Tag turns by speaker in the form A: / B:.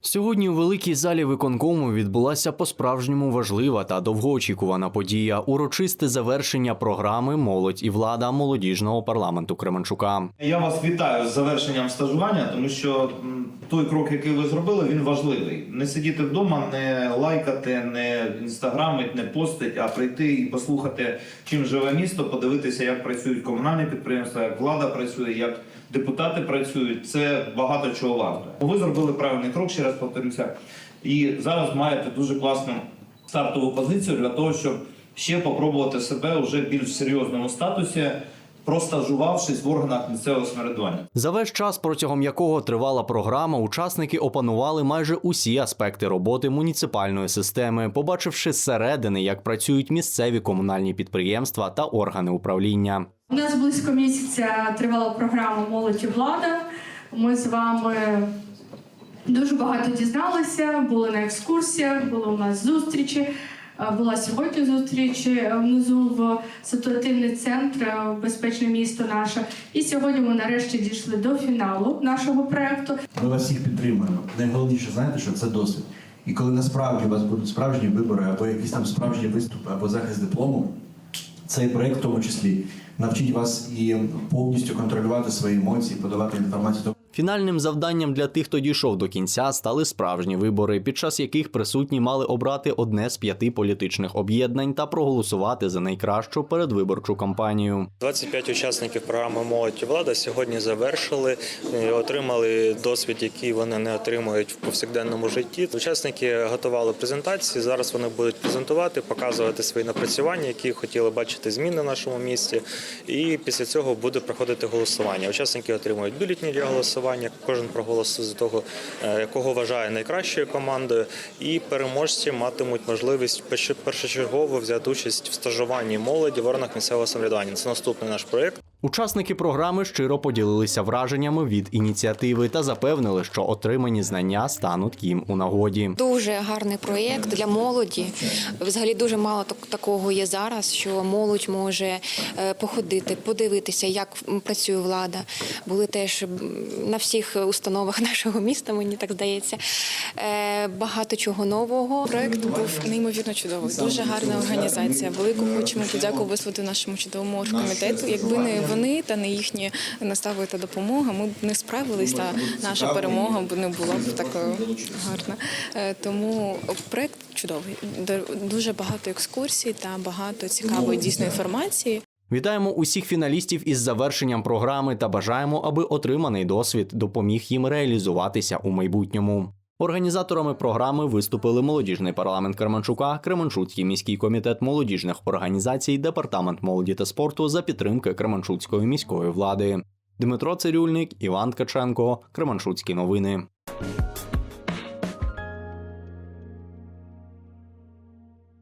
A: Сьогодні у великій залі виконкому відбулася по-справжньому важлива та довгоочікувана подія урочисте завершення програми Молодь і влада молодіжного парламенту Кременчука.
B: Я вас вітаю з завершенням стажування, тому що той крок, який ви зробили, він важливий. Не сидіти вдома, не лайкати, не інстаграмить, не постить, а прийти і послухати, чим живе місто, подивитися, як працюють комунальні підприємства, як влада працює, як депутати працюють. Це багато чого варто. Ви зробили правильний крок, раз повторюся. І зараз маєте дуже класну стартову позицію для того, щоб ще попробувати себе вже більш в серйозному статусі, простажувавшись в органах місцевого самоврядування.
A: За весь час, протягом якого тривала програма, учасники опанували майже усі аспекти роботи муніципальної системи, побачивши зсередини, як працюють місцеві комунальні підприємства та органи управління.
C: У нас близько місяця тривала програма Молодь і влада. Ми з вами дуже багато дізналися, були на екскурсіях, були у нас зустрічі. Е, Була сьогодні зустріч е, внизу в ситуативний центр е, Безпечне місто наше. І сьогодні ми нарешті дійшли до фіналу нашого проекту.
D: Ми вас всіх підтримуємо. Найголовніше, знаєте, що це досвід. І коли насправді у вас будуть справжні вибори, або якісь там справжні виступи, або захист диплому, цей проект в тому числі навчить вас і повністю контролювати свої емоції, подавати інформацію.
A: Фінальним завданням для тих, хто дійшов до кінця, стали справжні вибори, під час яких присутні мали обрати одне з п'яти політичних об'єднань та проголосувати за найкращу передвиборчу кампанію.
E: 25 учасників програми Молодь влада сьогодні завершили, е, отримали досвід, який вони не отримують в повсякденному житті. Учасники готували презентації. Зараз вони будуть презентувати, показувати свої напрацювання, які хотіли бачити зміни в нашому місті. І після цього буде проходити голосування. Учасники отримують бюлетні для голосування. Кожен проголосує за того, кого якого вважає найкращою командою. І переможці матимуть можливість перш- першочергово взяти участь в стажуванні молоді в органах місцевого самоврядування. Це наступний наш проєкт.
A: Учасники програми щиро поділилися враженнями від ініціативи та запевнили, що отримані знання стануть їм у нагоді.
F: Дуже гарний проєкт для молоді. Взагалі дуже мало так- такого є зараз, що молодь може е, походити, подивитися, як працює влада. Були теж на всіх установах нашого міста, мені так здається. Е, Багато чого нового.
G: Проект був неймовірно чудовий, дуже гарна організація. Велику хочемо подяку висловити нашому чудовому оргкомітету. Якби не вони та не їхні настави та допомога, ми б не справились, та наша перемога б не була б такою гарна. Е, Тому проект чудовий. Дуже багато екскурсій та багато цікавої дійсно інформації.
A: Вітаємо усіх фіналістів із завершенням програми та бажаємо, аби отриманий досвід допоміг їм реалізуватися у майбутньому. Організаторами програми виступили молодіжний парламент Кременчука, Кременчуцький міський комітет молодіжних організацій, департамент молоді та спорту за підтримки Кременчуцької міської влади. Дмитро Цирюльник, Іван Ткаченко, Кременчуцькі новини.